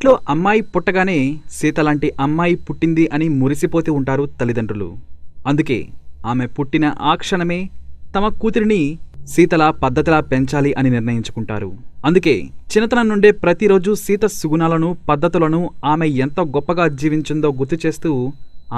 ఇంట్లో అమ్మాయి పుట్టగానే సీత లాంటి అమ్మాయి పుట్టింది అని మురిసిపోతూ ఉంటారు తల్లిదండ్రులు. అందుకే ఆమె పుట్టిన ఆ క్షణమే తమ కూతురిని సీతలా పద్ధతిలా పెంచాలి అని నిర్ణయించుకుంటారు. అందుకే చిన్నతనం నుండే ప్రతిరోజు సీత సుగుణాలను పద్ధతులను ఆమె ఎంత గొప్పగా జీవించిందో గుర్తు చేస్తూ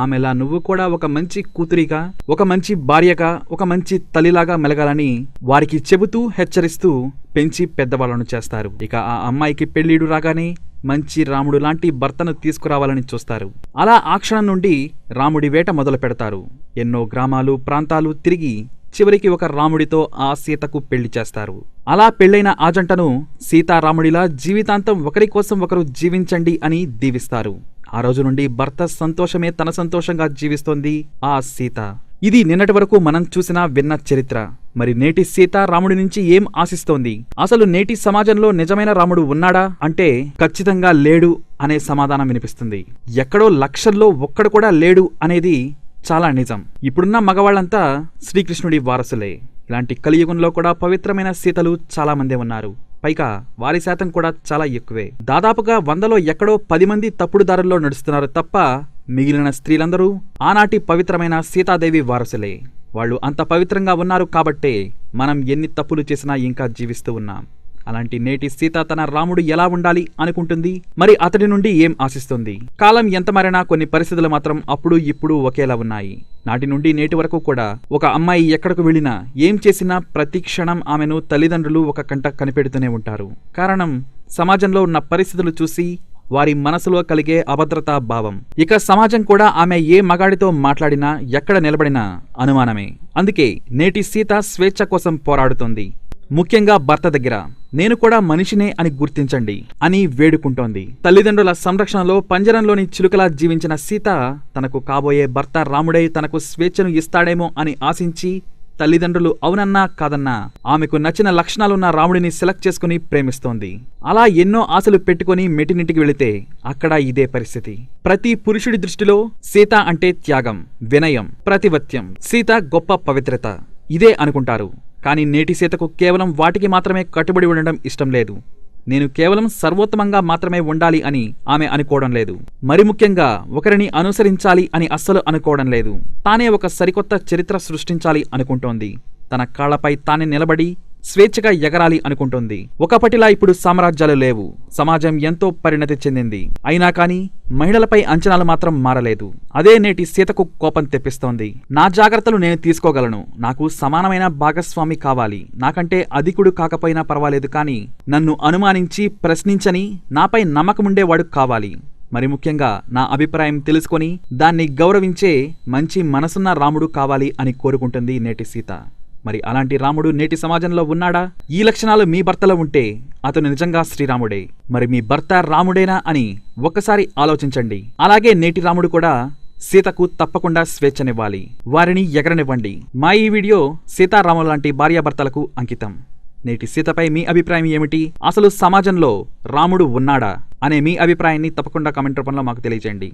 ఆమెలా నువ్వు కూడా ఒక మంచి కూతురిగా ఒక మంచి భార్యగా ఒక మంచి తల్లిలాగా మెలగాలని వారికి చెబుతూ హెచ్చరిస్తూ పెంచి పెద్దవాళ్ళను చేస్తారు. ఇక ఆ అమ్మాయికి పెళ్ళీడు రాగానే మంచి రాముడు లాంటి భర్తను తీసుకురావాలని చూస్తారు. అలా ఆ క్షణం నుండి రాముడి వేట మొదలు పెడతారు. ఎన్నో గ్రామాలు ప్రాంతాలు తిరిగి చివరికి ఒక రాముడితో ఆ సీతకు పెళ్ళి చేస్తారు. అలా పెళ్ళైన ఆ జంటను సీతారాముడిలా జీవితాంతం ఒకరి కోసం ఒకరు జీవించండి అని దీవిస్తారు. ఆ రోజు నుండి భర్త సంతోషమే తన సంతోషంగా జీవిస్తోంది ఆ సీత. ఇది నిన్నటి వరకు మనం చూసిన విన్న చరిత్ర. మరి నేటి సీత రాముడి నుంచి ఏం ఆశిస్తోంది? అసలు నేటి సమాజంలో నిజమైన రాముడు ఉన్నాడా? అంటే ఖచ్చితంగా లేడు అనే సమాధానం వినిపిస్తుంది. ఎక్కడో లక్షల్లో ఒక్కడు కూడా లేడు అనేది చాలా నిజం. ఇప్పుడున్న మగవాళ్ళంతా శ్రీకృష్ణుడి వారసులే. ఇలాంటి కలియుగంలో కూడా పవిత్రమైన సీతలు చాలా మందే ఉన్నారు. పైగా వారి శాతం కూడా చాలా ఎక్కువే. దాదాపుగా వందలో ఎక్కడో పది మంది తప్పుడు దారుల్లో నడుస్తున్నారు తప్ప మిగిలిన స్త్రీలందరూ ఆనాటి పవిత్రమైన సీతాదేవి వారసులే. వాళ్ళు అంత పవిత్రంగా ఉన్నారు కాబట్టే మనం ఎన్ని తప్పులు చేసినా ఇంకా జీవిస్తూ ఉన్నాం. అలాంటి నేటి సీత తన రాముడు ఎలా ఉండాలి అనుకుంటుంది? మరి అతడి నుండి ఏం ఆశిస్తుంది? కాలం ఎంత మారినా కొన్ని పరిస్థితులు మాత్రం అప్పుడు ఇప్పుడు ఒకేలా ఉన్నాయి. నాటి నుండి నేటి వరకు కూడా ఒక అమ్మాయి ఎక్కడకు వెళ్ళినా ఏం చేసినా ప్రతి క్షణం ఆమెను తల్లిదండ్రులు ఒక కంట కనిపెడుతూనే ఉంటారు. కారణం సమాజంలో ఉన్న పరిస్థితులు చూసి వారి మనసులో కలిగే అభద్రతా భావం. ఇక సమాజం కూడా ఆమె ఏ మగాడితో మాట్లాడినా ఎక్కడ నిలబడినా అనుమానమే. అందుకే నేటి సీత స్వేచ్ఛ కోసం పోరాడుతోంది. ముఖ్యంగా భర్త దగ్గర నేను కూడా మనిషినే అని గుర్తించండి అని వేడుకుంటోంది. తల్లిదండ్రుల సంరక్షణలో పంజరంలోని చిలుకలా జీవించిన సీత తనకు కాబోయే భర్త రాముడై తనకు స్వేచ్ఛను ఇస్తాడేమో అని ఆశించి తల్లిదండ్రులు అవునన్నా కాదన్నా ఆమెకు నచ్చిన లక్షణాలున్న రాముడిని సెలెక్ట్ చేసుకుని ప్రేమిస్తోంది. అలా ఎన్నో ఆశలు పెట్టుకుని మెటినింటికి వెళితే అక్కడ ఇదే పరిస్థితి. ప్రతి పురుషుడి దృష్టిలో సీత అంటే త్యాగం వినయం ప్రతివత్యం. సీత గొప్ప పవిత్రత. ఇదే అనుకుంటారు. కానీ నేటి సీతకు కేవలం వాటికి మాత్రమే కట్టుబడి ఉండడం ఇష్టం లేదు. నేను కేవలం సర్వోత్తమంగా మాత్రమే ఉండాలి అని ఆమె అనుకోవడం లేదు. మరి ముఖ్యంగా ఒకరిని అనుసరించాలి అని అస్సలు అనుకోవడం లేదు. తానే ఒక సరికొత్త చరిత్ర సృష్టించాలి అనుకుంటోంది. తన కాళ్ళపై తానే నిలబడి స్వేచ్ఛగా ఎగరాలి అనుకుంటుంది. ఒకప్పటిలా ఇప్పుడు సామ్రాజ్యాలు లేవు. సమాజం ఎంతో పరిణతి చెందింది. అయినా కాని మహిళలపై అంచనాలు మాత్రం మారలేదు. అదే నేటి సీతకు కోపం తెప్పిస్తోంది. నా జాగ్రత్తలు నేను తీసుకోగలను. నాకు సమానమైన భాగస్వామి కావాలి. నాకంటే అధికుడు కాకపోయినా పర్వాలేదు కానీ నన్ను అనుమానించి ప్రశ్నించని నాపై నమ్మకముండేవాడు కావాలి. మరి ముఖ్యంగా నా అభిప్రాయం తెలుసుకొని దాన్ని గౌరవించే మంచి మనసున్న రాముడు కావాలి అని కోరుకుంటుంది నేటి సీత. మరి అలాంటి రాముడు నేటి సమాజంలో ఉన్నాడా? ఈ లక్షణాలు మీ భర్తలో ఉంటే అతను నిజంగా శ్రీరాముడే. మరి మీ భర్త రాముడేనా అని ఒక్కసారి ఆలోచించండి. అలాగే నేటి రాముడు కూడా సీతకు తప్పకుండా స్వేచ్ఛనివ్వాలి. వారిని ఎగరనివ్వండి. మా ఈ వీడియో సీతారాముల లాంటి భార్యాభర్తలకు అంకితం. నేటి సీతపై మీ అభిప్రాయం ఏమిటి? అసలు సమాజంలో రాముడు ఉన్నాడా? అనే మీ అభిప్రాయాన్ని తప్పకుండా కామెంట్ రూపంలో మాకు తెలియజేయండి.